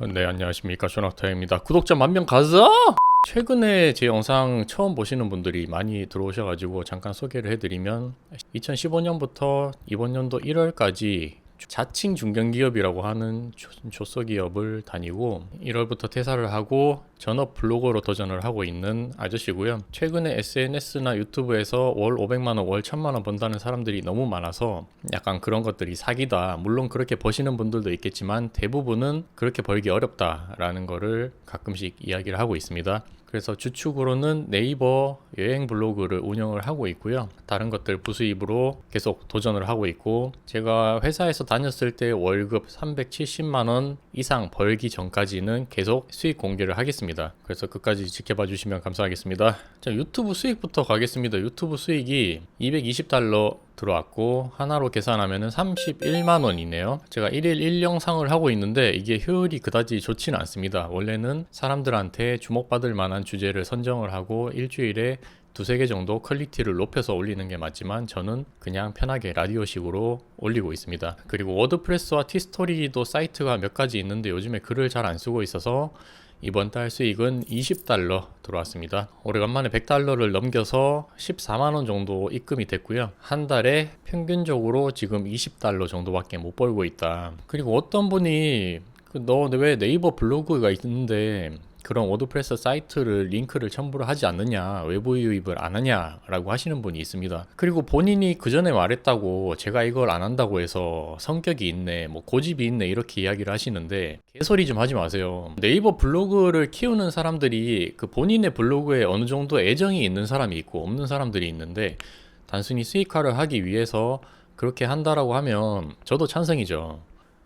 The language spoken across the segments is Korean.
네 안녕하십니까. 쇼나타입니다. 구독자 만 명 가자! 최근에 제 영상 처음 보시는 분들이 많이 들어오셔가지고 잠깐 소개를 해드리면 2015년부터 이번 연도 1월까지 자칭 중견기업이라고 하는 조- 조소기업을 다니고 1월부터 퇴사를 하고 전업 블로거로 도전을 하고 있는 아저씨고요. 최근에 SNS나 유튜브에서 월 500만 원, 월 1000만 원 번다는 사람들이 너무 많아서 약간 그런 것들이 사기다. 물론 그렇게 버시는 분들도 있겠지만 대부분은 그렇게 벌기 어렵다라는 거를 가끔씩 이야기를 하고 있습니다. 그래서 주축으로는 네이버 여행 블로그를 운영을 하고 있고요. 다른 것들 부수입으로 계속 도전을 하고 있고 제가 회사에서 다녔을 때 월급 370만 원 이상 벌기 전까지는 계속 수익 공개를 하겠습니다. 그래서 끝까지 지켜봐 주시면 감사하겠습니다. 자, 유튜브 수익부터 가겠습니다. 유튜브 수익이 220달러 들어왔고 하나로 계산하면은 31만 원이네요. 제가 1일 1영상을 하고 있는데 이게 효율이 그다지 좋지는 않습니다. 원래는 사람들한테 주목받을 만한 주제를 선정을 하고 일주일에 두세 개 정도 퀄리티를 높여서 올리는 게 맞지만 저는 그냥 편하게 라디오식으로 올리고 있습니다. 그리고 워드프레스와 티스토리도 사이트가 몇 가지 있는데 요즘에 글을 잘 안 쓰고 있어서 이번 달 수익은 20달러 들어왔습니다. 오래간만에 100달러를 넘겨서 14만 원 정도 입금이 됐고요. 한 달에 평균적으로 지금 20달러 정도밖에 못 벌고 있다. 그리고 어떤 분이 그너왜 네이버 블로그가 있는데 그런 워드프레스 사이트를 링크를 첨부를 하지 않느냐 외부 유입을 안 하냐라고 하시는 분이 있습니다. 그리고 본인이 그 전에 말했다고 제가 이걸 안 한다고 해서 성격이 있네 뭐 고집이 있네 이렇게 이야기를 하시는데 개소리 좀 하지 마세요. 네이버 블로그를 키우는 사람들이 그 본인의 블로그에 어느 정도 애정이 있는 사람이 있고 없는 사람들이 있는데 단순히 수익화를 하기 위해서 그렇게 한다라고 하면 저도 찬성이죠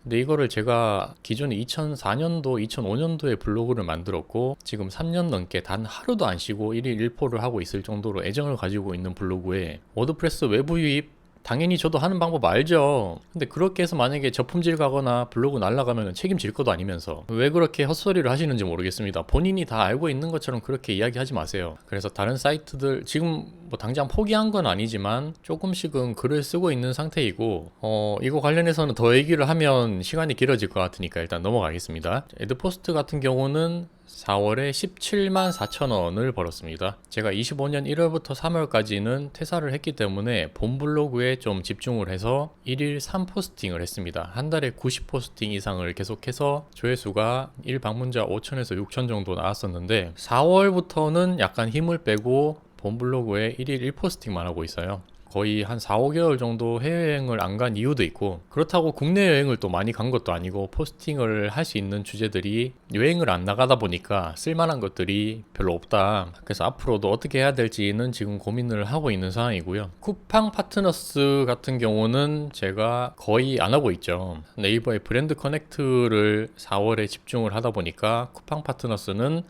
근데 이거를 제가 기존에 2004년도, 2005년도에 블로그를 만들었고 지금 3년 넘게 단 하루도 안 쉬고 1일 1포를 하고 있을 정도로 애정을 가지고 있는 블로그에 워드프레스 외부 유입 당연히 저도 하는 방법 알죠. 근데 그렇게 해서 만약에 저품질 가거나 블로그 날라가면 책임질 것도 아니면서 왜 그렇게 헛소리를 하시는지 모르겠습니다. 본인이 다 알고 있는 것처럼 그렇게 이야기하지 마세요. 그래서 다른 사이트들 지금 뭐 당장 포기한 건 아니지만 조금씩은 글을 쓰고 있는 상태이고 어 이거 관련해서는 더 얘기를 하면 시간이 길어질 것 같으니까 일단 넘어가겠습니다. 에드포스트 같은 경우는 4월에 17만 4천 원을 벌었습니다. 제가 25년 1월부터 3월까지는 퇴사를 했기 때문에 본 블로그에 좀 집중을 해서 1일 3포스팅을 했습니다. 한 달에 90포스팅 이상을 계속해서 조회수가 1 방문자 5천에서 6천 정도 나왔었는데 4월부터는 약간 힘을 빼고 본 블로그에 1일 1포스팅만 하고 있어요. 거의 한 4, 5개월 정도 해외여행을 안 간 이유도 있고 그렇다고 국내 여행을 또 많이 간 것도 아니고 포스팅을 할 수 있는 주제들이 여행을 안 나가다 보니까 쓸만한 것들이 별로 없다. 그래서 앞으로도 어떻게 해야 될지는 지금 고민을 하고 있는 상황이고요. 쿠팡 파트너스 같은 경우는 제가 거의 안 하고 있죠. 네이버의 브랜드 커넥트를 4월에 집중을 하다 보니까 쿠팡 파트너스는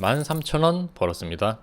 13,000원 벌었습니다.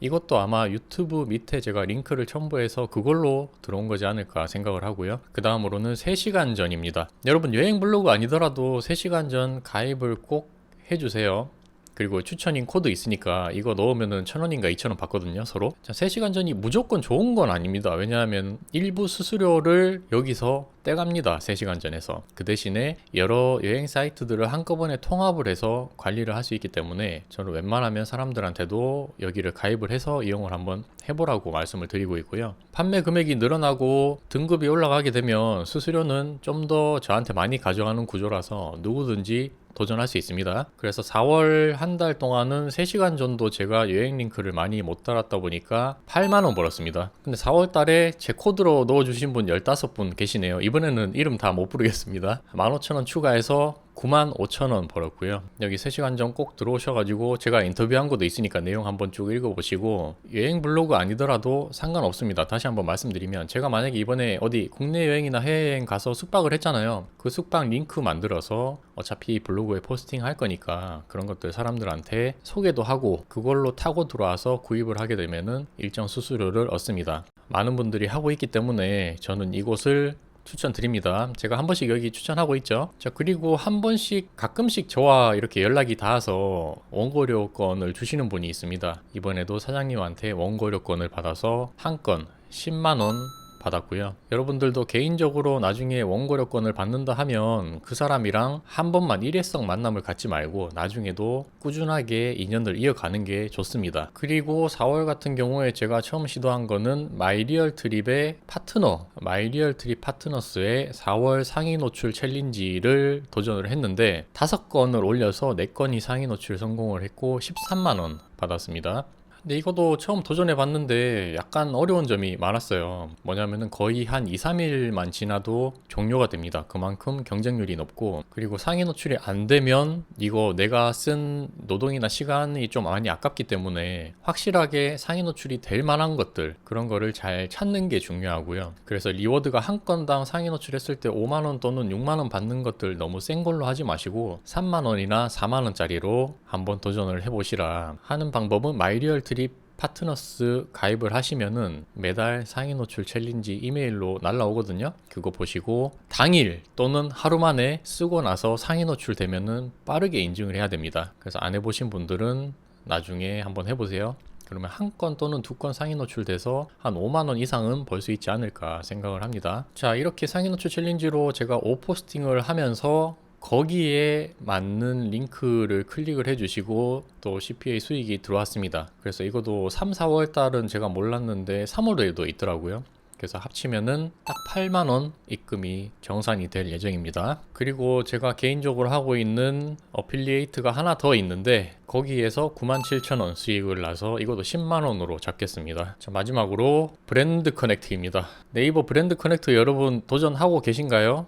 이것도 아마 유튜브 밑에 제가 링크를 첨부해서 그걸로 들어온 거지 않을까 생각을 하고요. 그 다음으로는 3시간 전입니다. 여러분 여행 블로그 아니더라도 3시간 전 가입을 꼭 해주세요. 그리고 추천인 코드 있으니까 이거 넣으면은 천 원인가 이천 원 받거든요 서로. 자 3시간 전이 무조건 좋은 건 아닙니다. 왜냐하면 일부 수수료를 여기서 떼갑니다 3시간 전에서. 그 대신에 여러 여행 사이트들을 한꺼번에 통합을 해서 관리를 할 수 있기 때문에 저는 웬만하면 사람들한테도 여기를 가입을 해서 이용을 한번 해보라고 말씀을 드리고 있고요. 판매 금액이 늘어나고 등급이 올라가게 되면 수수료는 좀 더 저한테 많이 가져가는 구조라서 누구든지 도전할 수 있습니다. 그래서 4월 한 달 동안은 3시간 정도 제가 여행 링크를 많이 못 달았다 보니까 8만 원 벌었습니다. 근데 4월 달에 제 코드로 넣어 주신 분 15분 계시네요. 이번에는 이름 다 못 부르겠습니다. 15,000원 추가해서 9만 5천 원 벌었고요. 여기 3시간 전 꼭 들어오셔가지고 제가 인터뷰한 것도 있으니까 내용 한번 쭉 읽어보시고 여행 블로그 아니더라도 상관없습니다. 다시 한번 말씀드리면 제가 만약에 이번에 어디 국내 여행이나 해외여행 가서 숙박을 했잖아요. 그 숙박 링크 만들어서 어차피 블로그에 포스팅 할 거니까 그런 것들 사람들한테 소개도 하고 그걸로 타고 들어와서 구입을 하게 되면은 일정 수수료를 얻습니다. 많은 분들이 하고 있기 때문에 저는 이곳을 추천드립니다. 제가 한 번씩 여기 추천하고 있죠. 자, 그리고 한 번씩 가끔씩 저와 이렇게 연락이 닿아서 원고료권을 주시는 분이 있습니다. 이번에도 사장님한테 원고료권을 받아서 한 건 10만원 받았고요. 여러분들도 개인적으로 나중에 원고료권을 받는다 하면 그 사람이랑 한 번만 일회성 만남을 갖지 말고 나중에도 꾸준하게 인연을 이어가는 게 좋습니다. 그리고 4월 같은 경우에 제가 처음 시도한 거는 마이리얼 트립의 파트너, 마이리얼 트립 파트너스의 4월 상위 노출 챌린지를 도전을 했는데 5건을 올려서 4건이 상위 노출 성공을 했고 13만 원 받았습니다. 근데 이것도 처음 도전해 봤는데 약간 어려운 점이 많았어요. 뭐냐면은 거의 한 2, 3일만 지나도 종료가 됩니다. 그만큼 경쟁률이 높고 그리고 상위 노출이 안 되면 이거 내가 쓴 노동이나 시간이 좀 많이 아깝기 때문에 확실하게 상위 노출이 될 만한 것들 그런 거를 잘 찾는 게 중요하고요. 그래서 리워드가 한 건당 상위 노출했을 때 5만 원 또는 6만 원 받는 것들 너무 센 걸로 하지 마시고 3만 원이나 4만 원짜리로 한번 도전을 해 보시라 하는 방법은 마이리얼 트립 파트너스 가입을 하시면은 매달 상위 노출 챌린지 이메일로 날라오거든요. 그거 보시고 당일 또는 하루 만에 쓰고 나서 상위 노출 되면은 빠르게 인증을 해야 됩니다. 그래서 안 해보신 분들은 나중에 한번 해보세요. 그러면 한 건 또는 두 건 상위 노출돼서 한 5만 원 이상은 벌 수 있지 않을까 생각을 합니다. 자, 이렇게 상위 노출 챌린지로 제가 5포스팅을 하면서 거기에 맞는 링크를 클릭을 해주시고 또 CPA 수익이 들어왔습니다. 그래서 이것도 3, 4월 달은 제가 몰랐는데 3월에도 있더라고요. 그래서 합치면은 딱 8만 원 입금이 정산이 될 예정입니다. 그리고 제가 개인적으로 하고 있는 어필리에이트가 하나 더 있는데 거기에서 97,000원 수익을 나서 이것도 10만 원으로 잡겠습니다. 자, 마지막으로 브랜드 커넥트입니다. 네이버 브랜드 커넥트 여러분 도전하고 계신가요?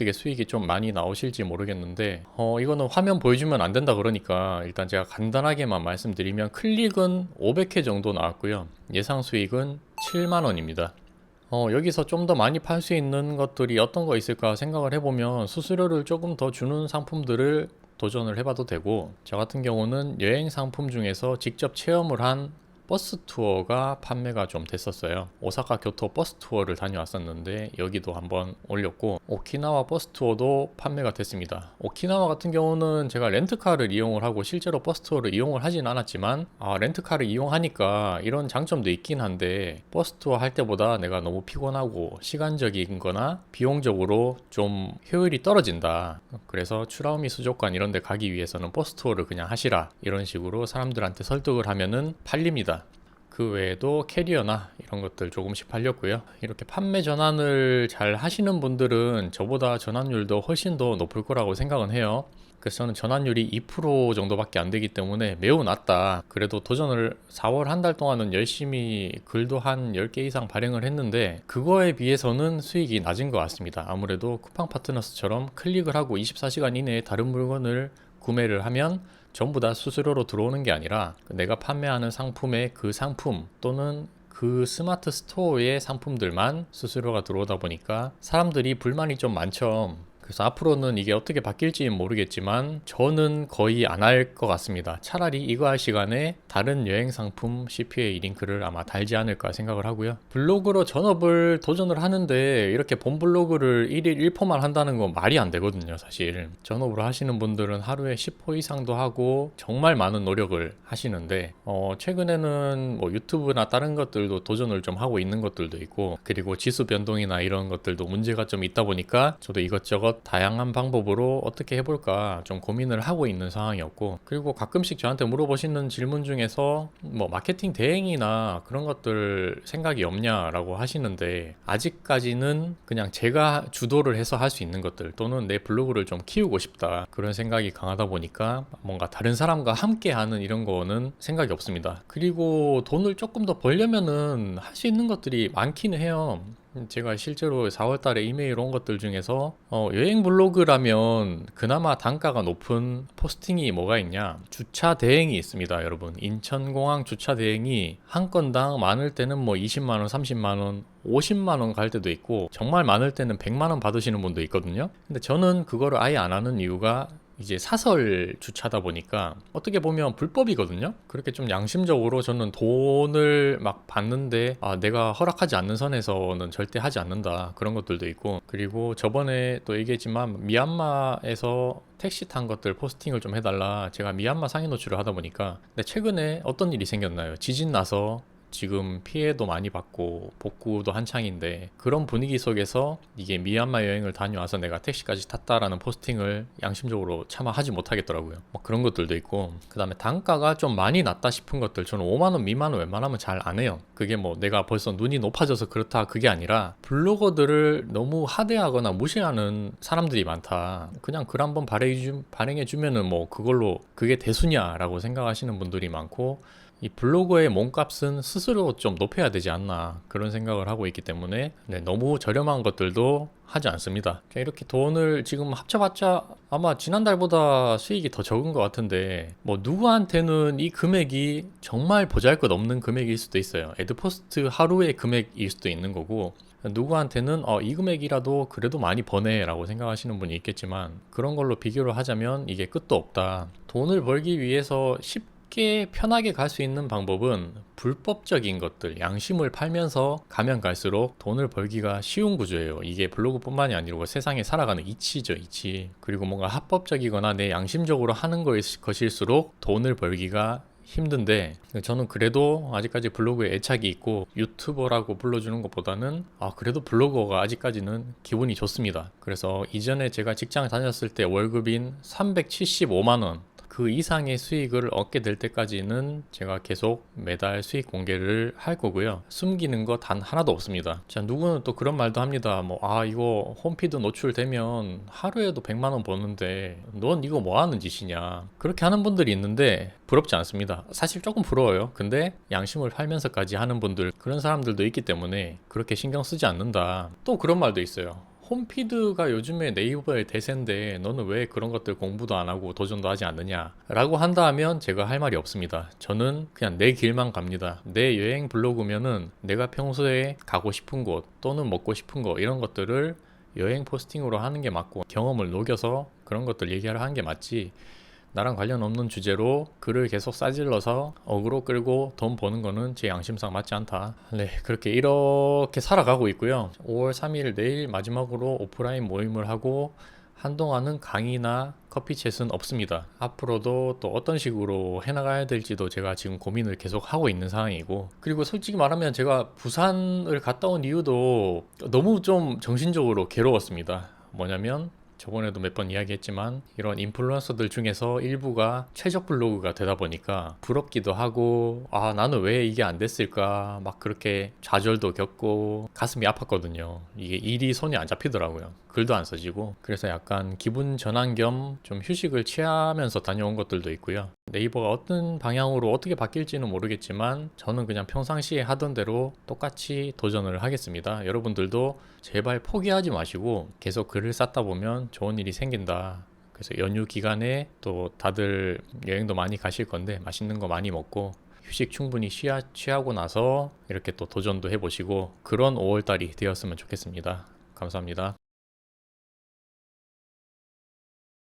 어떻게 수익이 좀 많이 나오실지 모르겠는데 어 이거는 화면 보여주면 안 된다 그러니까 일단 제가 간단하게만 말씀드리면 클릭은 500회 정도 나왔고요. 예상 수익은 7만 원입니다. 어 여기서 좀 더 많이 팔 수 있는 것들이 어떤 거 있을까 생각을 해보면 수수료를 조금 더 주는 상품들을 도전을 해봐도 되고 저 같은 경우는 여행 상품 중에서 직접 체험을 한 버스 투어가 판매가 좀 됐었어요. 오사카 교토 버스 투어를 다녀왔었는데 여기도 한번 올렸고 오키나와 버스 투어도 판매가 됐습니다. 오키나와 같은 경우는 제가 렌트카를 이용을 하고 실제로 버스 투어를 이용을 하진 않았지만 아, 렌트카를 이용하니까 이런 장점도 있긴 한데 버스 투어 할 때보다 내가 너무 피곤하고 시간적인 거나 비용적으로 좀 효율이 떨어진다. 그래서 추라우미 수족관 이런 데 가기 위해서는 버스 투어를 그냥 하시라. 이런 식으로 사람들한테 설득을 하면은 팔립니다. 그 외에도 캐리어나 이런 것들 조금씩 팔렸고요. 이렇게 판매 전환을 잘 하시는 분들은 저보다 전환율도 훨씬 더 높을 거라고 생각은 해요. 그래서 저는 전환율이 2% 정도밖에 안 되기 때문에 매우 낮다. 그래도 도전을 4월 한 달 동안은 열심히 글도 한 10개 이상 발행을 했는데 그거에 비해서는 수익이 낮은 것 같습니다. 아무래도 쿠팡 파트너스처럼 클릭을 하고 24시간 이내에 다른 물건을 구매를 하면 전부 다 수수료로 들어오는 게 아니라 내가 판매하는 상품의 그 상품 또는 그 스마트 스토어의 상품들만 수수료가 들어오다 보니까 사람들이 불만이 좀 많죠. 그래서 앞으로는 이게 어떻게 바뀔지는 모르겠지만 저는 거의 안 할 것 같습니다. 차라리 이거 할 시간에 다른 여행 상품 CPA 링크를 아마 달지 않을까 생각을 하고요. 블로그로 전업을 도전을 하는데 이렇게 본 블로그를 1일 1포만 한다는 건 말이 안 되거든요, 사실. 전업으로 하시는 분들은 하루에 10포 이상도 하고 정말 많은 노력을 하시는데 어, 최근에는 뭐 유튜브나 다른 것들도 도전을 좀 하고 있는 것들도 있고 그리고 지수 변동이나 이런 것들도 문제가 좀 있다 보니까 저도 이것저것 다양한 방법으로 어떻게 해볼까 좀 고민을 하고 있는 상황이었고 그리고 가끔씩 저한테 물어보시는 질문 중에서 뭐 마케팅 대행이나 그런 것들 생각이 없냐라고 하시는데 아직까지는 그냥 제가 주도를 해서 할 수 있는 것들 또는 내 블로그를 좀 키우고 싶다 그런 생각이 강하다 보니까 뭔가 다른 사람과 함께 하는 이런 거는 생각이 없습니다. 그리고 돈을 조금 더 벌려면은 할 수 있는 것들이 많기는 해요 제가 실제로 4월 달에 이메일 온 것들 중에서 어, 여행 블로그라면 그나마 단가가 높은 포스팅이 뭐가 있냐? 주차 대행이 있습니다 여러분. 인천공항 주차 대행이 한 건당 많을 때는 뭐 20만 원 30만 원 50만 원 갈 때도 있고 정말 많을 때는 100만 원 받으시는 분도 있거든요. 근데 저는 그거를 아예 안 하는 이유가 이제 사설 주차다 보니까 어떻게 보면 불법이거든요. 그렇게 좀 양심적으로 저는 돈을 막 받는데 아, 내가 허락하지 않는 선에서는 절대 하지 않는다 그런 것들도 있고 그리고 저번에 또 얘기했지만 미얀마에서 택시 탄 것들 포스팅을 좀 해달라 제가 미얀마 상해 노출을 하다 보니까 근데 최근에 어떤 일이 생겼나요? 지진 나서 지금 피해도 많이 받고 복구도 한창인데 그런 분위기 속에서 이게 미얀마 여행을 다녀와서 내가 택시까지 탔다라는 포스팅을 양심적으로 차마 하지 못하겠더라고요. 뭐 그런 것들도 있고 그다음에 단가가 좀 많이 낮다 싶은 것들 저는 5만 원 미만은 웬만하면 잘 안 해요. 그게 뭐 내가 벌써 눈이 높아져서 그렇다 그게 아니라 블로거들을 너무 하대하거나 무시하는 사람들이 많다. 그냥 글 한번 발행해, 주면은 뭐 그걸로 그게 대수냐라고 생각하시는 분들이 많고 이 블로거의 몸값은 스스로 좀 높여야 되지 않나 그런 생각을 하고 있기 때문에 네, 너무 저렴한 것들도 하지 않습니다. 그냥 이렇게 돈을 지금 합쳐봤자 아마 지난달보다 수익이 더 적은 것 같은데 뭐 누구한테는 이 금액이 정말 보잘것없는 금액일 수도 있어요. 에드포스트 하루의 금액일 수도 있는 거고 누구한테는 어, 이 금액이라도 그래도 많이 버네 라고 생각하시는 분이 있겠지만 그런 걸로 비교를 하자면 이게 끝도 없다. 돈을 벌기 위해서 쉽 게 편하게 갈 수 있는 방법은 불법적인 것들, 양심을 팔면서 가면 갈수록 돈을 벌기가 쉬운 구조예요. 이게 블로그뿐만이 아니고 세상에 살아가는 이치죠, 이치. 그리고 뭔가 합법적이거나 내 양심적으로 하는 것일수록 돈을 벌기가 힘든데 저는 그래도 아직까지 블로그에 애착이 있고 유튜버라고 불러주는 것보다는 아 그래도 블로거가 아직까지는 기분이 좋습니다. 그래서 이전에 제가 직장 다녔을 때 월급인 375만 원 그 이상의 수익을 얻게 될 때까지는 제가 계속 매달 수익 공개를 할 거고요. 숨기는 거 단 하나도 없습니다. 자, 누구는 또 그런 말도 합니다. 뭐, 아, 이거 홈피드 노출되면 하루에도 100만 원 버는데 넌 이거 뭐 하는 짓이냐. 그렇게 하는 분들이 있는데 부럽지 않습니다. 사실 조금 부러워요. 근데 양심을 팔면서까지 하는 분들, 그런 사람들도 있기 때문에 그렇게 신경 쓰지 않는다. 또 그런 말도 있어요. 홈피드가 요즘에 네이버의 대세인데 너는 왜 그런 것들 공부도 안 하고 도전도 하지 않느냐 라고 한다 하면 제가 할 말이 없습니다. 저는 그냥 내 길만 갑니다. 내 여행 블로그면은 내가 평소에 가고 싶은 곳 또는 먹고 싶은 거 이런 것들을 여행 포스팅으로 하는 게 맞고 경험을 녹여서 그런 것들 얘기하려 하는 게 맞지 나랑 관련 없는 주제로 글을 계속 싸질러서 어그로 끌고 돈 버는 거는 제 양심상 맞지 않다. 네, 그렇게 이렇게 살아가고 있고요. 5월 3일 내일 마지막으로 오프라인 모임을 하고 한동안은 강의나 커피 챗은 없습니다. 앞으로도 또 어떤 식으로 해나가야 될지도 제가 지금 고민을 계속 하고 있는 상황이고 그리고 솔직히 말하면 제가 부산을 갔다 온 이유도 너무 좀 정신적으로 괴로웠습니다. 뭐냐면 저번에도 몇 번 이야기했지만 이런 인플루언서들 중에서 일부가 최적 블로그가 되다 보니까 부럽기도 하고 아 나는 왜 이게 안 됐을까? 막 그렇게 좌절도 겪고 가슴이 아팠거든요. 이게 일이 손이 안 잡히더라고요. 글도 안 써지고. 그래서 약간 기분 전환 겸 좀 휴식을 취하면서 다녀온 것들도 있고요. 네이버가 어떤 방향으로 어떻게 바뀔지는 모르겠지만 저는 그냥 평상시에 하던 대로 똑같이 도전을 하겠습니다. 여러분들도 제발 포기하지 마시고 계속 글을 쌓다 보면 좋은 일이 생긴다. 그래서 연휴 기간에 또 다들 여행도 많이 가실 건데 맛있는 거 많이 먹고 휴식 충분히 쉬하, 취하고 나서 이렇게 또 도전도 해보시고 그런 5월달이 되었으면 좋겠습니다. 감사합니다